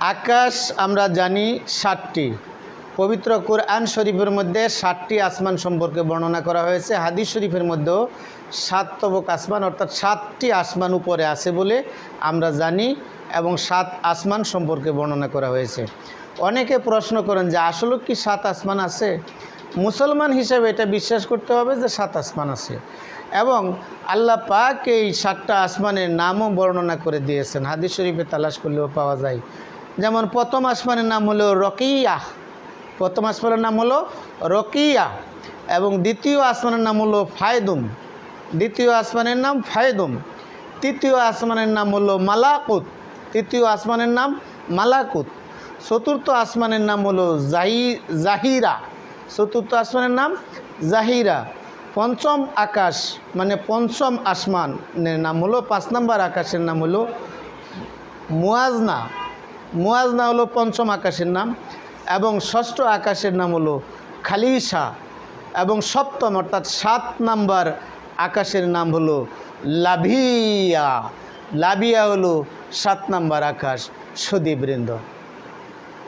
আকাশ আমরা জানি ষাটটি পবিত্র কোরআন শরীফের মধ্যে ষাটটি আসমান সম্পর্কে বর্ণনা করা হয়েছে। হাদিস শরীফের মধ্যেও সাত তবক আসমান, অর্থাৎ সাতটি আসমান উপরে আছে বলে আমরা জানি এবং সাত আসমান সম্পর্কে বর্ণনা করা হয়েছে। অনেকে প্রশ্ন করেন যে আসলে কি সাত আসমান আছে? মুসলমান হিসেবে এটা বিশ্বাস করতে হবে যে সাত আসমান আছে। এবং আল্লাহ পাক এই সাতটা আসমানের নামও বর্ণনা করে দিয়েছেন। হাদিস শরীফে তালাশ করলেও পাওয়া যায়। যেমন প্রথম আসমানের নাম হলো রকিয়াহ প্রথম আসমানের নাম হলো রকিয়া এবং দ্বিতীয় আসমানের নাম হলো ফায়দুম দ্বিতীয় আসমানের নাম ফায়দুম তৃতীয় আসমানের নাম হলো মালাকুত। তৃতীয় আসমানের নাম মালাকুত। চতুর্থ আসমানের নাম হলো জাহি জাহিরা। চতুর্থ আসমানের নাম জাহিরা। পঞ্চম আকাশ মানে পঞ্চম আসমানের নাম হলো, পাঁচ নম্বর আকাশের নাম হলো মুয়াজনা। মুয়াজনা হলো পঞ্চম আকাশের নাম এবং ষষ্ঠ আকাশের নাম হলো খালিসা এবং সপ্তম অর্থাৎ সাত নাম্বার আকাশের নাম হলো লাভিয়া। লাভিয়া হলো সাত নাম্বার আকাশ সদীবৃন্দ